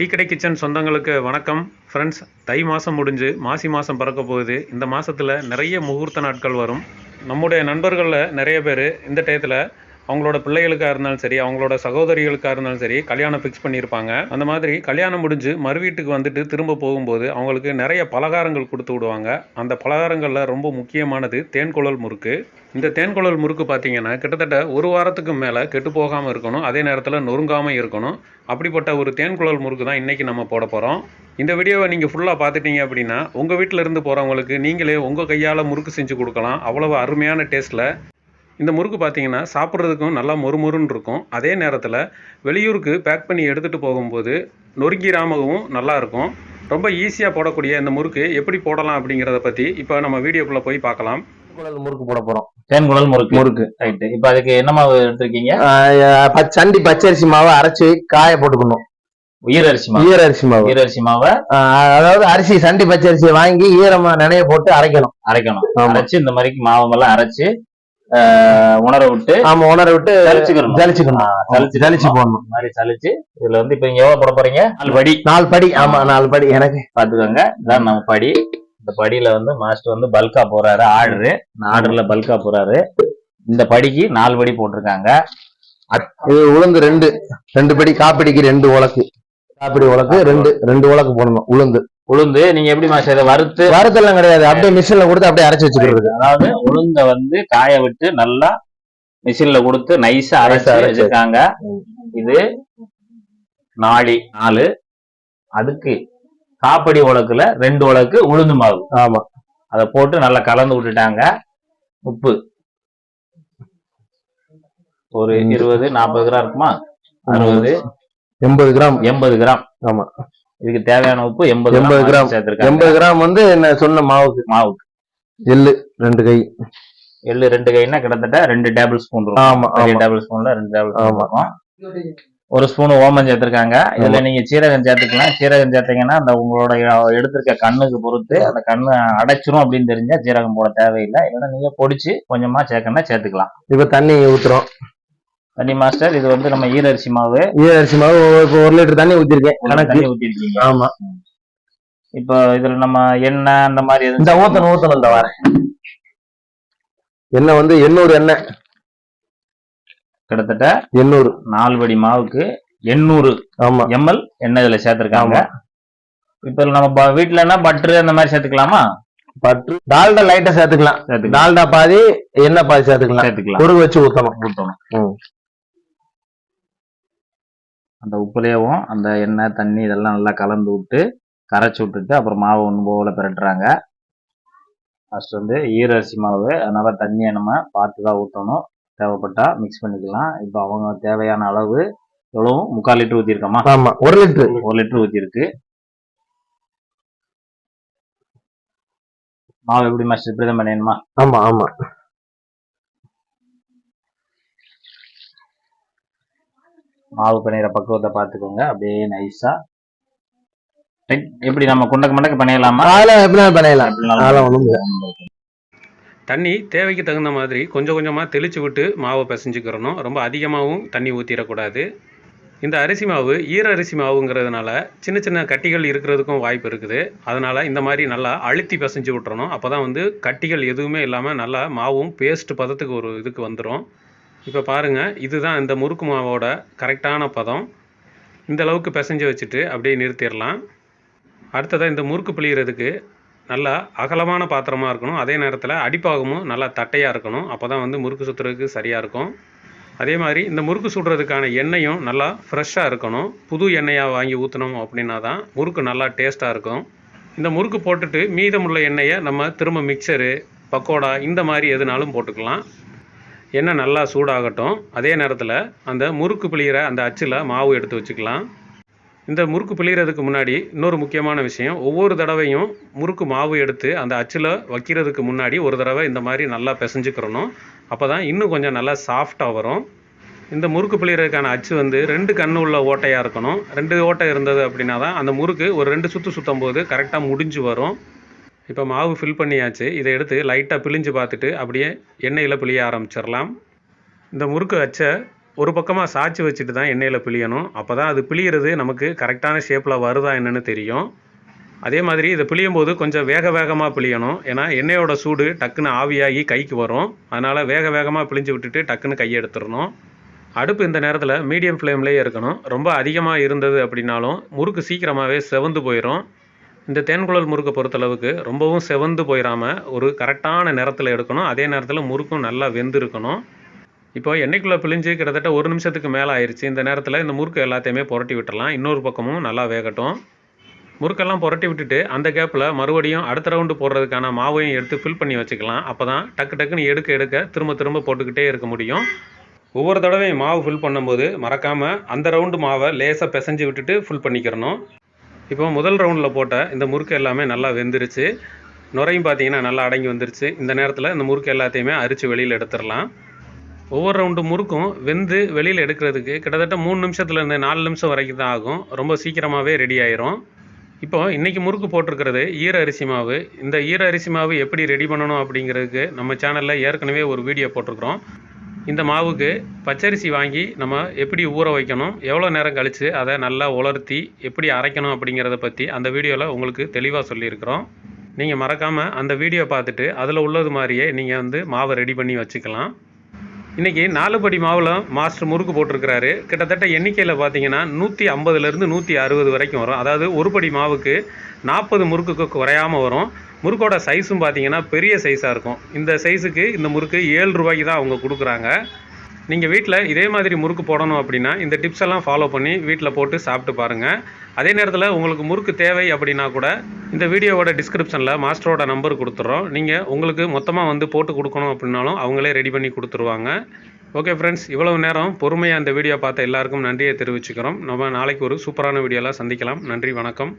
Tea கடை kitchen சொந்தங்களுக்கு வணக்கம். ஃப்ரெண்ட்ஸ் தை மாதம் முடிஞ்சு மாசி மாதம் பிறக்க போகுது. இந்த மாதத்தில் நிறைய முகூர்த்த நாட்கள் வரும். நம்முடைய நண்பர்களில் நிறைய பேர் இந்த டயத்தில் அவங்களோட பிள்ளைகளுக்காக இருந்தாலும் சரி அவங்களோட சகோதரிகளுக்காக இருந்தாலும் சரி கல்யாணம் ஃபிக்ஸ் பண்ணியிருப்பாங்க அந்த மாதிரி கல்யாணம் முடிஞ்சு மறு வீட்டுக்கு வந்துட்டு திரும்ப போகும்போது அவங்களுக்கு நிறைய பலகாரங்கள் கொடுத்து விடுவாங்க. அந்த பலகாரங்களில் ரொம்ப முக்கியமானது தேன்குழல் முறுக்கு. இந்த தேன்குழல் முறுக்கு பார்த்தீங்கன்னா கிட்டத்தட்ட ஒரு வாரத்துக்கு மேலே கெட்டு போகாமல் இருக்கணும். அதே நேரத்தில் நொறுங்காமல் இருக்கணும். அப்படிப்பட்ட ஒரு தேன்குழல் முறுக்கு தான் இன்றைக்கி நம்ம போட போகிறோம் இந்த வீடியோவை நீங்கள் ஃபுல்லாக பார்த்துட்டீங்க அப்படின்னா உங்கள் வீட்டில் இருந்து போகிறவங்களுக்கு நீங்களே உங்கள் கையால் முறுக்கு செஞ்சு கொடுக்கலாம். அவ்வளவு அருமையான டேஸ்ட்டில் இந்த முறுக்கு பார்த்தீங்கன்னா சாப்பிட்றதுக்கும் நல்லா மொறுமொறுன்னு இருக்கும். அதே நேரத்தில் வெளியூருக்கு பேக் பண்ணி எடுத்துகிட்டு போகும்போது நொறுங்கிராமவும் நல்லா இருக்கும். ரொம்ப ஈஸியாக போடக்கூடிய இந்த முறுக்கு எப்படி போடலாம் அப்படிங்கிறத பற்றி இப்போ நம்ம வீடியோக்குள்ளே போய் பார்க்கலாம் குழல் முறுக்கு போட போறோம். தேன்குழல் முறுக்கு. முறுக்கு. ரைட் இப்ப அதுக்கு என்ன மாவு எடுத்திருக்கீங்க? சண்டி பச்சரிசி மாவை அரைச்சு காய போட்டுக்கணும். உயிர் அரிசி மாவு. ஈர அரிசி மாவு. உயிர் அரிசி மாவை. ஆஹ் அதாவது அரிசி சண்டி பச்சரிசியை வாங்கி ஈரமா நினைய போட்டு அரைக்கணும். அரைக்கணும். ஆமா. அரைச்சு இந்த மாதிரி மாவெல்லாம் அரைச்சு ஆஹ், உணர விட்டு ஆமா உணர விட்டு ஜலிச்சுக்கணும். சலிச்சு ஜலிச்சு போடணும். மாதிரி சலிச்சு இதுல வந்து இப்ப இங்க எவ்வளவு போட போறீங்க? நாலு படி. நாலு படி. ஆமா நாலு படி எனக்கு. பாத்துக்கோங்க இதான் நம்ம படி. இந்த படியில வந்து மாஸ்டர் வந்து பல்கா போறாரு ஆர்டரு ஆர்டர்ல பல்கா போறாரு. இந்த படிக்கு நாலு படி போட்டிருக்காங்க. உளுந்து ரெண்டு. ரெண்டு படி காப்பிடிக்கு ரெண்டு உலக்கு. காப்பிடி உலக்கு ரெண்டு ரெண்டு உலக்கு போடணும் உளுந்து. உளுந்து நீங்க எப்படி மாஸ்டர் இதை வறுத்து வறுத்தெல்லாம் கிடையாது. அப்படியே மிஷின்ல கொடுத்து அப்படியே அரைச்சு வச்சுக்கிறது. அதாவது உளுந்த வந்து காய விட்டு நல்லா மிஷின்ல கொடுத்து நைஸா அரைச்சு அரைச்சு. வச்சிருக்காங்க. இது நாளி நாலு. அதுக்கு காப்படி உலக்குல ரெண்டு உலக்கு உளுந்து மாவு. ஆமா. அதை போட்டு நல்லா கலந்து விட்டுட்டாங்க. உப்பு. ஒரு. இருபது நாற்பது கிராம் இருக்குமா? அறுபது. எண்பது கிராம். எண்பது கிராம். ஆமா. இதுக்கு தேவையான உப்பு எண்பது 80 கிராம். சேர்த்திருக்காங்க. எண்பது கிராம் வந்து என்ன சொன்ன மாவுக்கு? மாவு. எள்ளு ரெண்டு கை. எள்ளு ரெண்டு கைன்னா கிட்டத்தட்ட ரெண்டு டேபிள் ஸ்பூன் ஆமா டேபிள் ஸ்பூன்ல ரெண்டு டேபிள் ஆமா. ஒரு ஸ்பூன் ஓமம் சேர்த்திருக்காங்க. இதுல நீங்க சீரகம் சேர்த்துக்கலாம். சீரகம் சேர்த்தீங்கன்னா அந்த உங்களோட எடுத்திருக்க கண்ணுக்கு பொறுத்து அந்த கண்ணு அடைச்சிரும் அப்படின்னு தெரிஞ்சா சீரகம் போட தேவையில்லை. இல்லைன்னா நீங்க பொடிச்சு கொஞ்சமா சேர்க்கணும்னா சேர்த்துக்கலாம். இப்ப தண்ணி ஊத்துறோம். தண்ணி மாஸ்டர் இது வந்து நம்ம ஈரரிசி மாவு. ஈர அரிசி மாவு இப்போ ஒரு லிட்டர் தண்ணி ஊத்திருக்கேன். கணக்கு. தண்ணி ஊத்திருக்கீங்க. ஆமா. இப்போ இதுல நம்ம எண்ணெய் அந்த மாதிரி இந்த ஊத்தணும் ஊத்தணும் இந்த வாரம். எண்ணெய் வந்து எண்ணூறு எண்ணெய். கிட்டத்தட்ட எண்ணூறு. நாலு படி மாவுக்கு எண்ணூறு ஆமா. எம்எல் எண்ணெய் இதுல சேர்த்திருக்காங்க. இப்ப நம்ம வீட்டுலன்னா பட்டர் அந்த மாதிரி சேர்த்துக்கலாமா? பற்று டால்டா லைட்டா சேர்த்துக்கலாம். டால்டா பாதி எண்ணெய் பாதி சேர்த்துக்கலாம். சேர்த்துக்கலாம். குறுகு வச்சு ஊத்தணும். ஊற்றணும் ம். அந்த உப்புலேயும் அந்த எண்ணெய் தண்ணி இதெல்லாம் நல்லா கலந்து விட்டு கரைச்சி விட்டுட்டு அப்புறம் மாவு ஒன்று போல பிரட்டுறாங்க. ஃபர்ஸ்ட் வந்து ஈரரிசி மாவு அதனால தண்ணியை நம்ம பார்த்து தான் ஊற்றணும் தேவைப்பட்டா மிக்ஸ் பண்ணிக்கலாம். இப்போ அவங்க தேவையான அளவு எவ்வளவு? முக்கால் லிட்டர் ஊற்றிருக்கோமா ஆமா ஒரு லிட்டர். ஒரு லிட்டர் ஊற்றிருக்கு மாவு எப்படி மாஸ்டர் இப்படி தான் பண்ணிடணுமா? ஆமா ஆமா. மாவு பிணையிற பக்குவத்தை பார்த்துக்கோங்க. அப்படியே நைஸா எப்படி நம்ம குண்டக்கு மண்டக்கு பண்ணிடலாமா அதெல்லாம் பண்ணிடலாம் அதெல்லாம். தண்ணி தேவைக்கு தகுந்த மாதிரி கொஞ்சம் கொஞ்சமாக தெளித்து விட்டு மாவை பிசைஞ்சுக்கிறணும். ரொம்ப அதிகமாகவும் தண்ணி ஊற்றிடக்கூடாது இந்த அரிசி மாவு ஈர அரிசி மாவுங்கிறதுனால சின்ன சின்ன கட்டிகள் இருக்கிறதுக்கும் வாய்ப்பு இருக்குது. அதனால் இந்த மாதிரி நல்லா அழுத்தி பிசைஞ்சு விட்டுறணும். அப்போ தான் வந்து கட்டிகள் எதுவுமே இல்லாமல் நல்லா மாவும் பேஸ்ட் பதத்துக்கு ஒரு இதுக்கு வந்துடும் இப்போ பாருங்கள் இதுதான் இந்த முறுக்கு மாவோட கரெக்டான பதம். இந்த அளவுக்கு பிசைஞ்சு வச்சுட்டு அப்படியே நிறுத்திடலாம். அடுத்ததாக இந்த முறுக்கு பிழிகிறதுக்கு நல்லா அகலமான பாத்திரமாக இருக்கணும். அதே நேரத்தில் அடிப்பாகமும் நல்லா தட்டையாக இருக்கணும். அப்போ தான் வந்து முறுக்கு சுற்றுறதுக்கு சரியாக இருக்கும். அதே மாதிரி இந்த முறுக்கு சுடுறதுக்கான எண்ணெயும் நல்லா ஃப்ரெஷ்ஷாக இருக்கணும். புது எண்ணெயாக வாங்கி ஊற்றினோம் அப்படின்னா தான் முறுக்கு நல்லா டேஸ்ட்டாக இருக்கும். இந்த முறுக்கு போட்டுட்டு மீதமுள்ள எண்ணெயை நம்ம திரும்ப மிக்சரு பக்கோடா இந்த மாதிரி எதுனாலும் போட்டுக்கலாம். எண்ணெய் நல்லா சூடாகட்டும். அதே நேரத்தில் அந்த முறுக்கு பிழிகிற அந்த அச்சில் மாவு எடுத்து வச்சுக்கலாம். இந்த முறுக்கு பிழிகிறதுக்கு முன்னாடி இன்னொரு முக்கியமான விஷயம் ஒவ்வொரு தடவையும் முறுக்கு மாவு எடுத்து அந்த அச்சில் வைக்கிறதுக்கு முன்னாடி ஒரு தடவை இந்த மாதிரி நல்லா பிசைஞ்சுக்கிறணும். அப்போ தான் இன்னும் கொஞ்சம் நல்லா சாஃப்டாக வரும். இந்த முறுக்கு பிழிகிறதுக்கான அச்சு வந்து ரெண்டு கண்ணு உள்ள ஓட்டையாக இருக்கணும். ரெண்டு ஓட்டை இருந்தது அப்படின்னா தான் அந்த முறுக்கு ஒரு ரெண்டு சுற்று சுற்றும் போது கரெக்டாக முடிஞ்சு வரும். இப்போ மாவு ஃபில் பண்ணியாச்சு. இதை எடுத்து லைட்டாக பிழிஞ்சு பார்த்துட்டு அப்படியே எண்ணெயில் பிழிய ஆரம்பிச்சிடலாம். இந்த முறுக்கு அச்சை ஒரு பக்கமாக சாய்ச்சி வச்சுட்டு தான் எண்ணெயில் பிழியணும். அப்போ தான் அது பிழியிறது நமக்கு கரெக்டான ஷேப்பில் வருதா என்னென்னு தெரியும். அதே மாதிரி இதை பிழியும் போது கொஞ்சம் வேக வேகமாக பிழியணும். ஏன்னா எண்ணெயோட சூடு டக்குன்னு ஆவியாகி கைக்கு வரும். அதனால் வேக வேகமாக பிழிஞ்சு விட்டுட்டு டக்குன்னு கையை எடுத்துடணும். அடுப்பு இந்த நேரத்தில் மீடியம் ஃப்ளேம்லேயே இருக்கணும். ரொம்ப அதிகமாக இருந்தது அப்படின்னாலும் முறுக்கு சீக்கிரமாகவே செவந்து போயிடும் இந்த தேன்குழல் முறுக்கை பொறுத்தளவுக்கு ரொம்பவும் செவந்து போயிடாமல் ஒரு கரெக்டான நேரத்தில் எடுக்கணும். அதே நேரத்தில் முறுக்கும் நல்லா வெந்திருக்கணும். இப்போ எண்ணெய்க்குள்ளே பிழிஞ்சு கிட்டத்தட்ட ஒரு நிமிஷத்துக்கு மேலே ஆயிடுச்சு இந்த நேரத்தில் இந்த முறுக்கு எல்லாத்தையுமே புரட்டி விட்டுடலாம் இன்னொரு பக்கமும் நல்லா வேகட்டும். முறுக்கெல்லாம் புரட்டி விட்டுட்டு அந்த கேப்பில் மறுபடியும் அடுத்த ரவுண்டு போடுறதுக்கான மாவையும் எடுத்து ஃபில் பண்ணி வச்சுக்கலாம். அப்போ தான் டக்கு டக்குன்னு எடுக்க எடுக்க திரும்ப திரும்ப போட்டுக்கிட்டே இருக்க முடியும். ஒவ்வொரு தடவையும் மாவு ஃபில் பண்ணும்போது மறக்காமல் அந்த ரவுண்டு மாவை லேசாக பிசைஞ்சு விட்டுட்டு ஃபில் பண்ணிக்கிறணும். இப்போ முதல் ரவுண்டில் போட்ட இந்த முறுக்கு எல்லாமே நல்லா வெந்துருச்சு. நுரையும் பார்த்தீங்கன்னா நல்லா அடங்கி வந்துருச்சு. இந்த நேரத்தில் இந்த முறுக்கு எல்லாத்தையுமே அரித்து வெளியில் எடுத்துடலாம். ஒவ்வொரு ரவுண்டு முறுக்கும் வெந்து வெளியில் எடுக்கிறதுக்கு கிட்டத்தட்ட மூணு நிமிஷத்துலேருந்து நாலு நிமிஷம் வரைக்கும் தான் ஆகும். ரொம்ப சீக்கிரமாகவே ரெடி ஆயிரும். இப்போ இன்றைக்கி முறுக்கு போட்டிருக்கிறது ஈர அரிசி மாவு. இந்த ஈர அரிசி மாவு எப்படி ரெடி பண்ணணும் அப்படிங்கிறதுக்கு நம்ம சேனலில் ஏற்கனவே ஒரு வீடியோ போட்டிருக்கிறோம். இந்த மாவுக்கு பச்சரிசி வாங்கி நம்ம எப்படி ஊற வைக்கணும் எவ்வளோ நேரம் கழித்து அதை நல்லா உலர்த்தி எப்படி அரைக்கணும் அப்படிங்கிறத பற்றி அந்த வீடியோவில் உங்களுக்கு தெளிவாக சொல்லியிருக்கிறோம். நீங்கள் மறக்காமல் அந்த வீடியோ பார்த்துட்டு அதில் உள்ளது மாதிரியே நீங்கள் வந்து மாவை ரெடி பண்ணி வச்சுக்கலாம். இன்றைக்கி நாலு படி மாவில் மாஸ்டர் முறுக்கு போட்டிருக்கிறாரு. கிட்டத்தட்ட எண்ணிக்கையில் பார்த்தீங்கன்னா நூற்றி ஐம்பதுலேருந்து நூற்றி அறுபது வரைக்கும் வரும். அதாவது ஒரு படி மாவுக்கு நாற்பது முறுக்குக்கு குறையாமல் வரும். முறுக்கோட சைஸும் பார்த்தீங்கன்னா பெரிய சைஸாக இருக்கும். இந்த சைஸுக்கு இந்த முறுக்கு ஏழு ரூபாய்க்கு தான் அவங்க கொடுக்குறாங்க. நீங்கள் வீட்டில் இதே மாதிரி முறுக்கு போடணும் அப்படின்னா இந்த டிப்ஸ் எல்லாம் ஃபாலோ பண்ணி வீட்டில் போட்டு சாப்பிட்டு பாருங்கள் அதே நேரத்தில் உங்களுக்கு முறுக்கு தேவை அப்படின்னா கூட இந்த வீடியோவோட டிஸ்கிரிப்ஷனில் மாஸ்டரோட நம்பர் கொடுத்துட்றோம் நீங்கள் உங்களுக்கு மொத்தமாக வந்து போட்டு கொடுக்கணும் அப்படின்னாலும் அவங்களே ரெடி பண்ணி கொடுத்துருவாங்க. ஓகே ஃப்ரெண்ட்ஸ் இவ்வளவு நேரம் பொறுமையாக இந்த வீடியோ பார்த்த எல்லாருக்கும் நன்றியை தெரிவிச்சுக்கிறோம். நம்ம நாளைக்கு ஒரு சூப்பரான வீடியோலாம் சந்திக்கலாம். நன்றி வணக்கம்.